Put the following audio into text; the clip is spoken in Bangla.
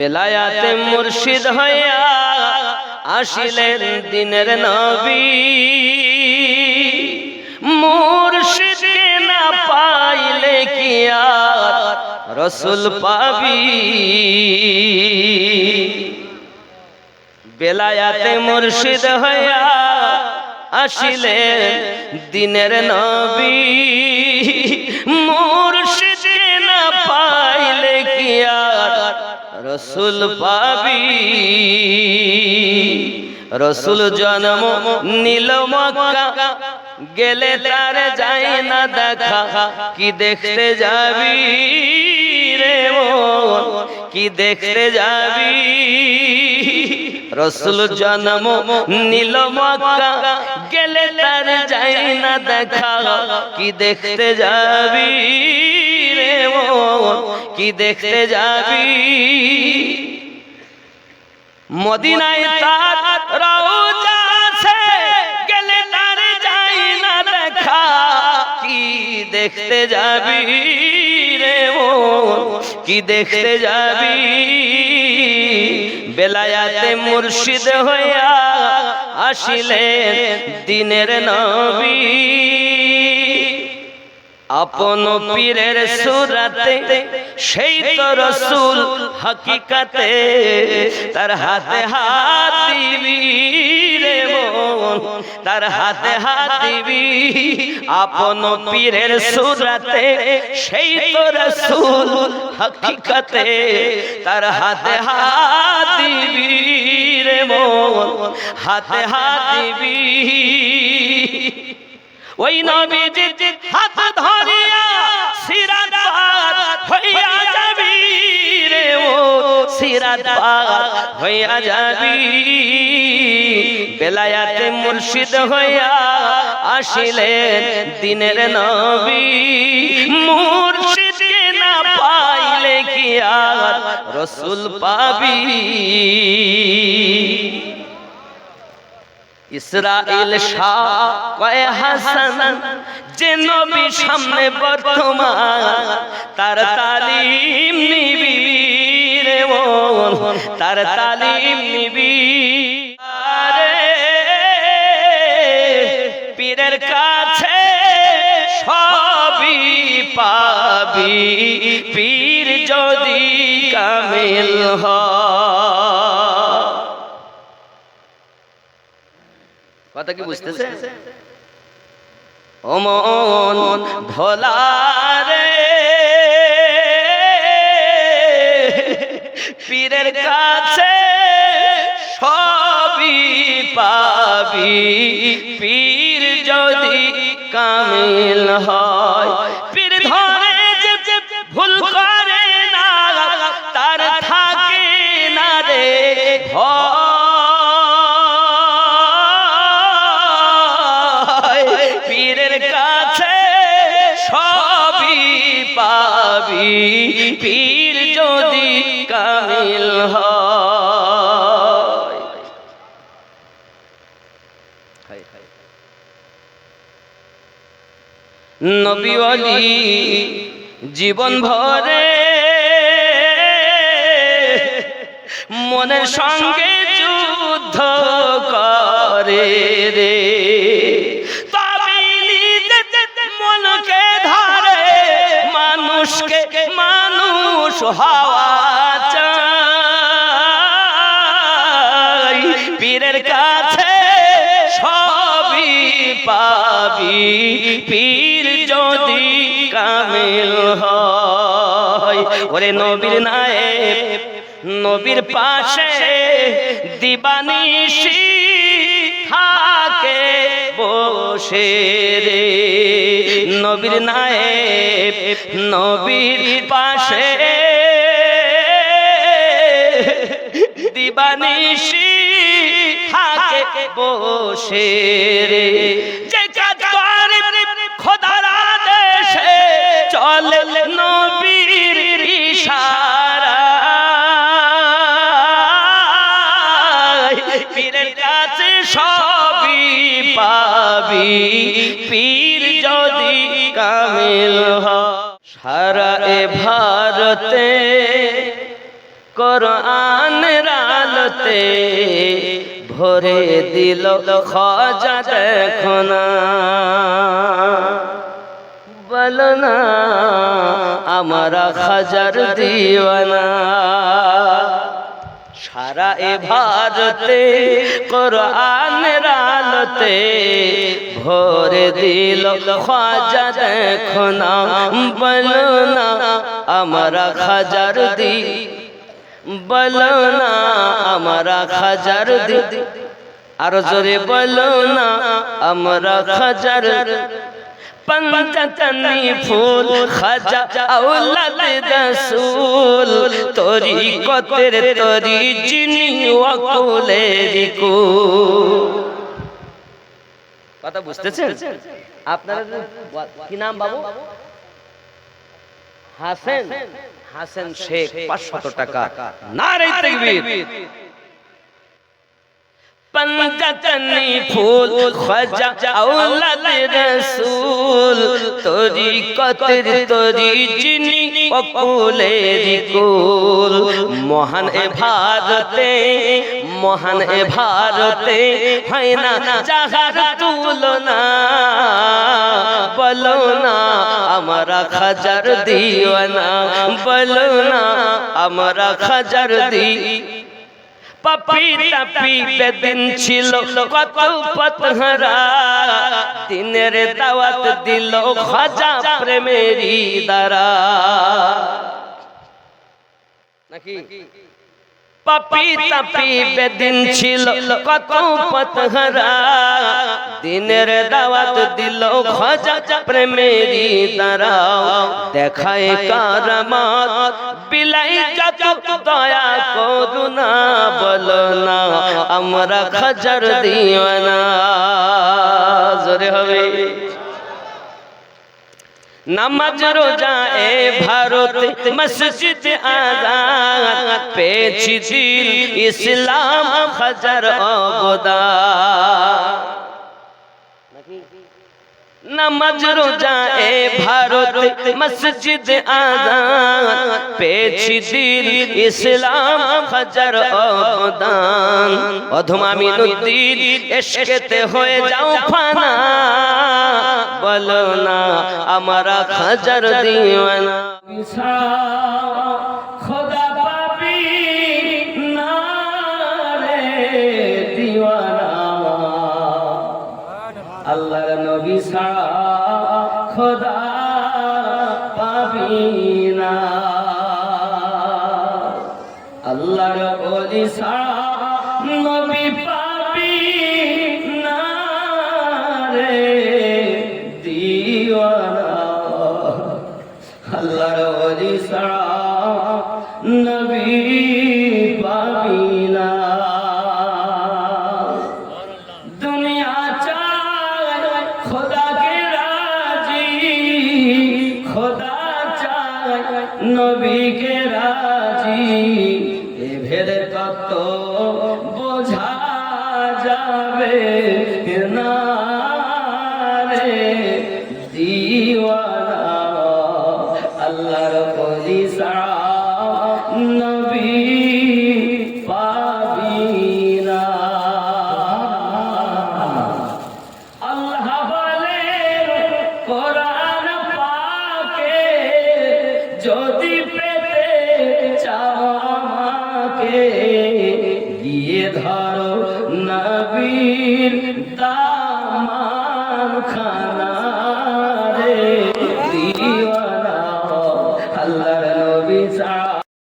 বেলায়াতে মুর্শিদ হইয়া আসিলেন দিনের নবী। মুর্শিদকে না পাইলে কি আর রসুল পাবি? বেলায়াতে মুর্শিদ হইয়া আসিলেন দিনের নবী। মুর্শিদ রসুল পাবি রসুল জন্ম নীল মক্কা, গেলে তার যাই না দেখা। কি দেখতে যাবি রে কি দেখতে যাবি? রসুল জন্ম নীল মক্কা, গেলে তার যাই না দেখা। কি দেখতে যাবি রে কি দেখতে যাবি? মদিনায় তার রওজা আছে, গেলে তার যাই না দেখা। কি দেখতে যাবি রে মন কি দেখতে যাবি? বেলায়াতে মুর্শিদ হইয়া আসিলেন দিনের নবী। আপন পীরের সুরাতে, সেই তো রসুল হকিকতে, তার হাতে হাত দিবি রে তার হাতে হাত দিবি আপন পীরের সুরাতে, সেই তো রসুল হকিকতে, তার হাতে হাত দিবি রে হাতে হাত দিবি ওই নবীজি হাত ধরিয়া সিরাত পার হইয়া যাবি রে ও সিরাত পার হইয়া যাবি। বেলায়াতে মুর্শিদ হইয়া আসিলেন দিনের নবী। মুর্শিদকে না পাইলে কি আর রসুল পাবি? ইসরাইল শাহ, কয় হাসান, যে নবী সামনে বর্তমান, তার তালিম নিবি রে তার তালিম নিবি। পীরের কাছে সবই পাবি, পীর যদি কামিল হয় কথা কি বুঝতেছে অমন মন ভোলারে পীরের কাছে সবই পাবি। পীর যদি কামিল হয় পীর যদি কামিল হয়। নবী জীবন ভরে মনের সঙ্গে যুদ্ধ করে রে। হওয়া চাই পীরের কাছে সবই পাবি। পীর যদি কামিল হয়, ওরে নবীর নায়েব, নবীর পাশে দিবানিশি থাকে বসে রে। নবীর নায়েব, নবীর পাশে বসে রে যে কাজ করে খোদার আদেশে চলে নবীর ইশারা। পীরের কাছে সবই পাবি, পীর যদি কামিল হয়। সারা এ ভারতে কোরআন আলোতে ভরে দিল খজা দেখো না বলো না, আমরা খাজার দিওয়ানা। সারা এ ভারতে কোরআনের আলোতে ভরে দিল খাজা দেখো না বলো না, আমরা খাজার দি বলনা আমরা খাজার দিদি। আর জোরে বলো না আমরা খাজার ফুল, খাজা কথা বুঝতেছেন? আপনারা কি নাম বাবু? হাসেন হাসেন শেখ 500 টাকা। না রে তাকবীর। পঞ্জতনি ফুল খজা আওলাদ রসুল। তোরি কতর তোরি চিনি অকুলে কুল। মহান এ ভারতে মহান এ ভারতে হয় না যাহার তুলনা। আমরা খাজার দিওয়ানা বলো না আমরা খাজার দি পাপি তাপি বেদিন ছিল কত পথহারা দিনের দাওয়াত দিল খাজা প্রেমেরি দ্বারা নাকি? পাপি তাপি বেদিন ছিল, কত পথহারা দিনের দাওয়াত দিল খাজা প্রেমেরি দ্বারা দেখায় কারামাত বিলাই যত দয়া করুণা বলো না, আমরা খাজার দিওয়ানা। জোরে হবে। নামাজ রোজা এ ভারত মসজিদ আজাদ পেছি দিন ইসলাম হাজার অবদান। নামাজ রোজা এ ভারত, মসজিদ আজাদ পেছি দিন ইসলাম হাজার অবদান। অধমা মিনুদ্দিন এসকেতে হয়ে যাও ফানা। বলো না, আমরা খাজার দিওয়ানা। খোদা পাবি না রে দিওয়ানা। আল্লাহর নবী ছাড়া খোদা পাবি না। আল্লাহর ওলি ছাড়া নবী পাবি না রে, দিওয়ানা। আল্লাহর ওলি ছাড়া নবী যাবে না রে দিওয়ানা আল্লাহর কলি সারা নবী।